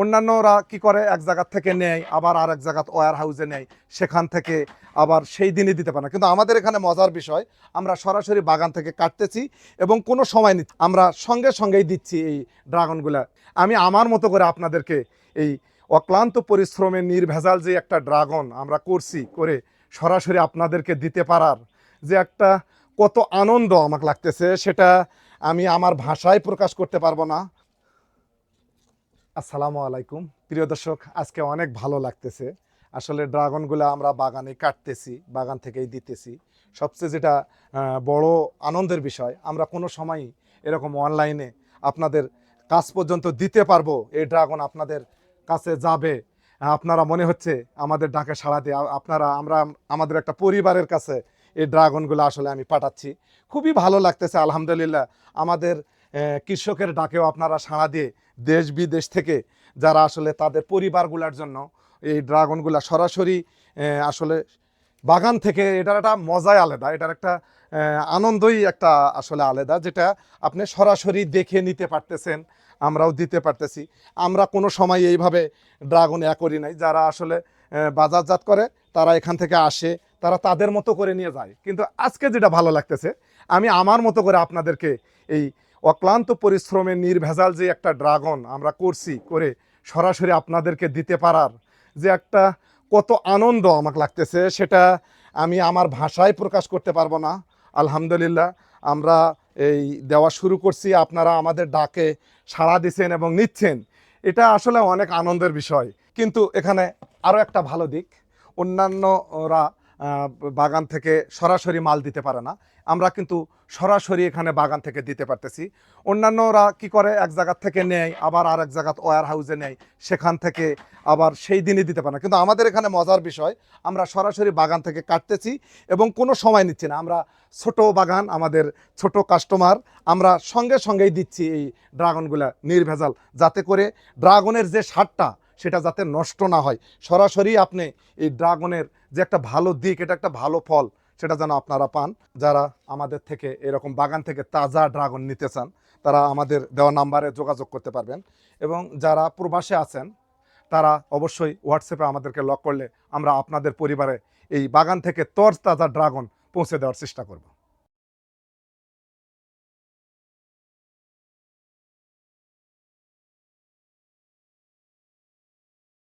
অন্যান্যরা কি করে? এক জায়গা থেকে নেয়, আবার আর এক জায়গা ওয়ার হাউসে নেয়। সেখান থেকে আবার সেই দিনই দিতে পারে না। কিন্তু আমাদের এখানে মজার বিষয়, আমরা সরাসরি বাগান থেকে কাটতেছি এবং কোনো সময় নিচ্ছি আমরা সঙ্গে সঙ্গেই দিচ্ছি এই ড্রাগনগুলা। আমি আমার মতো করে আপনাদেরকে এই অক্লান্ত পরিশ্রমে নির্ভেজাল যে একটা ড্রাগন আমরা করছি, করে সরাসরি আপনাদেরকে দিতে পারার যে একটা কত আনন্দ আমাকে লাগতেছে, সেটা আমি আমার ভাষায় প্রকাশ করতে পারব না। আসসালামু আলাইকুম। প্রিয় দর্শক, আজকে অনেক ভালো লাগতেছে। আসলে ড্রাগনগুলো আমরা বাগানে কাটতেছি, বাগান থেকেই দিতেছি। সবচেয়ে যেটা বড় আনন্দের বিষয়, আমরা কোনো সময়ই এরকম অনলাইনে আপনাদের কাজ পর্যন্ত দিতে পারব, এই ড্রাগন আপনাদের কাছে যাবে। আপনারা মনে হচ্ছে আমাদের ডাকে সাড়া দিয়ে, আপনারা, আমরা, আমাদের একটা পরিবারের কাছে এই ড্রাগনগুলো আসলে আমি পাঠাচ্ছি। খুবই ভালো লাগতেছে, আলহামদুলিল্লাহ। আমাদের কৃষকের ডাকেও আপনারা সাড়া দিয়ে দেশ বিদেশ থেকে যারা আসলে তাদের পরিবারগুলোর জন্য এই ড্রাগনগুলা সরাসরি আসলে বাগান থেকে এটার একটা মজাই আলাদা, এটার একটা আনন্দই একটা আসলে আলাদা, যেটা আপনি সরাসরি দেখে নিতে পারতেছেন, আমরাও দিতে পারতেছি। আমরা কোনো সময় এইভাবে ড্রাগন এ করি নাই, যারা আসলে বাজারজাত করে, তারা এখান থেকে আসে, তারা তাদের মতো করে নিয়ে যায়। কিন্তু আজকে যেটা ভালো লাগতেছে, আমি আমার মতো করে আপনাদেরকে এই অক্লান্ত পরিশ্রমে নির্ভেজাল যে একটা ড্রাগন আমরা করছি করে সরাসরি আপনাদেরকে দিতে পারার যে একটা কত আনন্দ আমাকে লাগতেছে, সেটা আমি আমার ভাষায় প্রকাশ করতে পারব না। আলহামদুলিল্লাহ, আমরা এই দেওয়া শুরু করছি। আপনারা আমাদের ডাকে সাড়া দিচ্ছেন এবং নিচ্ছেন। এটা আসলে অনেক আনন্দের বিষয়। কিন্তু এখানে আরও একটা ভালো দিক। অন্যান্যরা বাগান থেকে সরাসরি মাল দিতে পারে না। আমরা কিন্তু সরাসরি এখানে বাগান থেকে দিতে পারতেছি। অন্যান্যরা কি করে? এক জায়গা থেকে নেয়, আবার আর এক জায়গা ওয়ার হাউসে নেয়। সেখান থেকে আবার সেই দিনই দিতে পারে না। কিন্তু আমাদের এখানে মজার বিষয়, আমরা সরাসরি বাগান থেকে কাটতেছি এবং কোনো সময় নিচ্ছি না। আমরা ছোট বাগান, আমাদের ছোট কাস্টমার আমরা সঙ্গে সঙ্গেই দিচ্ছি এই ড্রাগনগুলা নির্ভেজাল। যাতে করে ড্রাগনের যে স্বাদটা সেটা যাতে নষ্ট না হয়। সরাসরি আপনি এই ড্রাগনের যে একটা ভালো দিক, এটা একটা ভালো ফল, সেটা যেন আপনারা পান। যারা আমাদের থেকে এরকম বাগান থেকে তাজা ড্রাগন নিতে চান, তারা আমাদের দেওয়া নাম্বারে যোগাযোগ করতে পারবেন। এবং যারা প্রবাসে আছেন, তারা অবশ্যই হোয়াটসঅ্যাপে আমাদেরকে লক করলে আমরা আপনাদের পরিবারে এই বাগান থেকে তর তাজা ড্রাগন পৌঁছে দেওয়ার চেষ্টা করব।